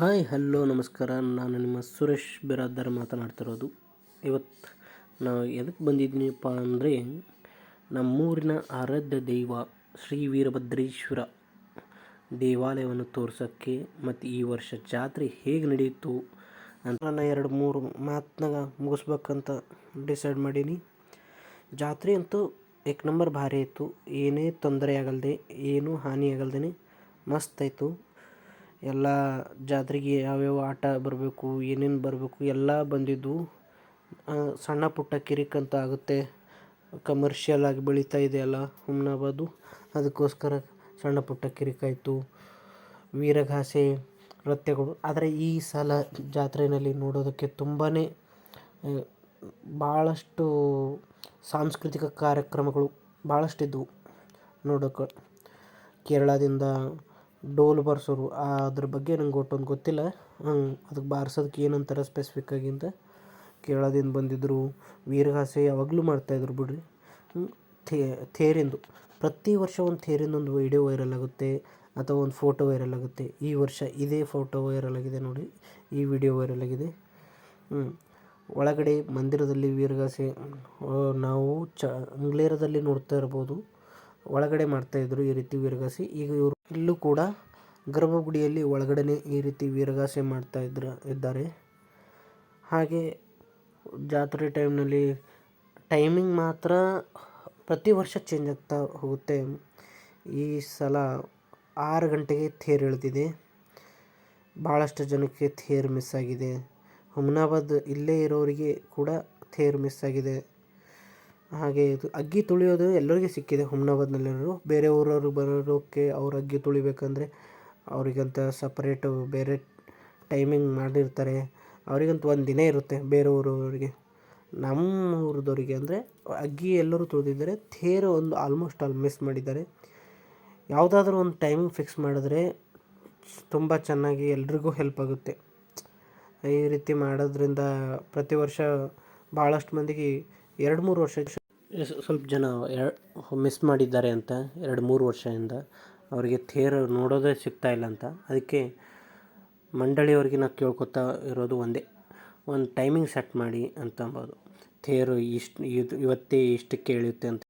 Hi, hello, ನಮಸ್ಕಾರ. ನಾನು ನಿಮ್ಮ ಸುರೇಶ್ ಬಿರಾದರ್ ಮಾತನಾಡ್ತಿರೋದು. ಇವತ್ತು ನಾವು ಎದಕ್ಕೆ ಬಂದಿದ್ದೀನಿಪ್ಪ ಅಂದರೆ ನಮ್ಮೂರಿನ ಆರಾಧ್ಯ ದೈವ ಶ್ರೀ ವೀರಭದ್ರೇಶ್ವರ ದೇವಾಲಯವನ್ನು ತೋರಿಸೋಕ್ಕೆ ಮತ್ತು ಈ ವರ್ಷ ಜಾತ್ರೆ ಹೇಗೆ ನಡೆಯಿತು ಅಂತ ನಾನು ಎರಡು ಮೂರು ಮಾತನಾಗ ಮುಗಿಸ್ಬೇಕಂತ ಡಿಸೈಡ್ ಮಾಡೀನಿ. ಜಾತ್ರೆ ಅಂತೂ ಏಕ್ ನಂಬರ್ ಭಾರಿ ಇತ್ತು ಏನೇ ತೊಂದರೆ ಆಗಲ್ದೆ, ಏನೂ ಹಾನಿ ಆಗಲ್ದೇ ಮಸ್ತ್ ಆಯಿತು. ಎಲ್ಲ ಜಾತ್ರೆಗೆ ಯಾವ್ಯಾವ ಆಟ ಬರಬೇಕು, ಏನೇನು ಬರಬೇಕು ಎಲ್ಲ ಬಂದಿದ್ದವು ಸಣ್ಣ ಪುಟ್ಟ ಕಿರಿಕಂತ ಆಗುತ್ತೆ. ಕಮರ್ಷಿಯಲ್ ಆಗಿ ಬೆಳೀತಾ ಇದೆಯಲ್ಲ ಹುಮ್ನಾಬಾದು. ಅದಕ್ಕೋಸ್ಕರ ಸಣ್ಣ ಪುಟ್ಟ ಕಿರಿಕಾಯಿತು ವೀರಗಾಸೆ ನೃತ್ಯಗಳು. ಆದರೆ ಈ ಸಲ ಜಾತ್ರೆಯಲ್ಲಿ ನೋಡೋದಕ್ಕೆ ತುಂಬಾ ಭಾಳಷ್ಟು ಸಾಂಸ್ಕೃತಿಕ ಕಾರ್ಯಕ್ರಮಗಳು ಭಾಳಷ್ಟಿದ್ದವು ನೋಡೋಕೆ. ಕೇರಳದಿಂದ ಡೋಲು ಬಾರಿಸೋರು, ಅದ್ರ ಬಗ್ಗೆ ನಂಗೆ ಒಟ್ಟೊಂದು ಗೊತ್ತಿಲ್ಲ. ಅದಕ್ಕೆ ಬಾರ್ಸೋದಕ್ಕೆ ಏನಂತಾರೆ ಸ್ಪೆಸಿಫಿಕ್ ಅಂತ ಕೇರಳದಿಂದ ಬಂದಿದ್ದರು ವೀರಗಾಸೆ ಯಾವಾಗಲೂ ಮಾಡ್ತಾಯಿದ್ರು ಬಿಡ್ರಿ. ಥೇರಿಂದು. ಪ್ರತಿ ವರ್ಷ ಒಂದು ಥೇರಿಂದೊಂದು ವೀಡಿಯೋ ವೈರಲ್ ಆಗುತ್ತೆ, ಅಥವಾ ಒಂದು ಫೋಟೋ ವೈರಲ್ ಆಗುತ್ತೆ. ಈ ವರ್ಷ ಇದೇ ಫೋಟೋ ವೈರಲ್ ಆಗಿದೆ ನೋಡಿ, ಈ ವಿಡಿಯೋ ವೈರಲ್ ಆಗಿದೆ. ಒಳಗಡೆ ಮಂದಿರದಲ್ಲಿ ವೀರಗಾಸೆ ನಾವು ಚ, ಅಂಗ್ಲೇರದಲ್ಲಿ ನೋಡ್ತಾ ಇರ್ಬೋದು. ಒಳಗಡೆ ಮಾಡ್ತಾಯಿದ್ರು ಈ ರೀತಿ ವೀರಗಾಸೆ ಈಗ ಇವರು ಇಲ್ಲೂ ಕೂಡ ಗರ್ಭಗುಡಿಯಲ್ಲಿ ಒಳಗಡೆ ಈ ರೀತಿ ವೀರಗಾಸೆ ಮಾಡ್ತಾ ಇದ್ರ ಇದ್ದಾರೆ. ಹಾಗೆ ಜಾತ್ರೆ ಟೈಮ್ನಲ್ಲಿ ಟೈಮಿಂಗ್ ಮಾತ್ರ ಪ್ರತಿ ವರ್ಷ ಚೇಂಜ್ ಆಗ್ತಾ ಹೋಗುತ್ತೆ. ಈ ಸಲ ಆರು ಗಂಟೆಗೆ ಥೇರ್ ಎಳೆದಿದೆ ಭಾಳಷ್ಟು ಜನಕ್ಕೆ ಥೇರ್ ಮಿಸ್ ಆಗಿದೆ. ಹುಮ್ನಾಬಾದ್ ಇಲ್ಲೇ ಇರೋರಿಗೆ ಕೂಡ ಥೇರ್ ಮಿಸ್ ಆಗಿದೆ. ಹಾಗೆ ಇದು ಅಗ್ಗಿ ತುಳಿಯೋದು ಎಲ್ಲರಿಗೂ ಸಿಕ್ಕಿದೆ. ಹುಮ್ನಾಬಾದ್ನಲ್ಲಿರೋರು ಬೇರೆ ಊರವರು ಬರೋಕ್ಕೆ ಅವ್ರು ಅಗ್ಗಿ ತುಳಿಬೇಕಂದ್ರೆ ಅವರಿಗಂತ ಸಪ್ರೇಟು ಬೇರೆ ಟೈಮಿಂಗ್ ಮಾಡಿರ್ತಾರೆ ಅವರಿಗಂತ ಒಂದು ದಿನ ಇರುತ್ತೆ ಬೇರೆ ಊರವರಿಗೆ. ನಮ್ಮ ಊರದವ್ರಿಗೆ ಅಂದರೆ ಅಗ್ಗಿ ಎಲ್ಲರೂ ತುಳಿದಿದ್ದಾರೆ. ತೇರು ಒಂದು ಆಲ್ಮೋಸ್ಟ್ ಆಲ್ ಮಿಸ್ ಮಾಡಿದ್ದಾರೆ. ಯಾವುದಾದ್ರೂ ಒಂದು ಟೈಮಿಂಗ್ ಫಿಕ್ಸ್ ಮಾಡಿದ್ರೆ ತುಂಬ ಚೆನ್ನಾಗಿ ಎಲ್ರಿಗೂ ಹೆಲ್ಪ್ ಆಗುತ್ತೆ. ಈ ರೀತಿ ಮಾಡೋದ್ರಿಂದ ಪ್ರತಿ ವರ್ಷ ಭಾಳಷ್ಟು ಮಂದಿಗೆ ಎರಡು ಮೂರು ವರ್ಷ ಸ್ವಲ್ಪ ಜನ ಮಿಸ್ ಮಾಡಿದ್ದಾರೆ ಅಂತ ಎರಡು ಮೂರು ವರ್ಷದಿಂದ. ಅವರಿಗೆ ಥೇರ್ ನೋಡೋದೇ ಸಿಗ್ತಾ ಇಲ್ಲ ಅಂತ. ಅದಕ್ಕೆ ಮಂಡಳಿಯವ್ರಿಗೆ ನಾವು ಕೇಳ್ಕೊತಾ ಇರೋದು ಒಂದೇ. ಒಂದು ಟೈಮಿಂಗ್ ಸೆಟ್ ಮಾಡಿ ಅಂತ ಅಂಬೋದು. ಥೇರು ಇಷ್ಟು ಇದು ಇವತ್ತೇ ಇಷ್ಟಕ್ಕೆ ಇಳಿಯುತ್ತೆ ಅಂತ.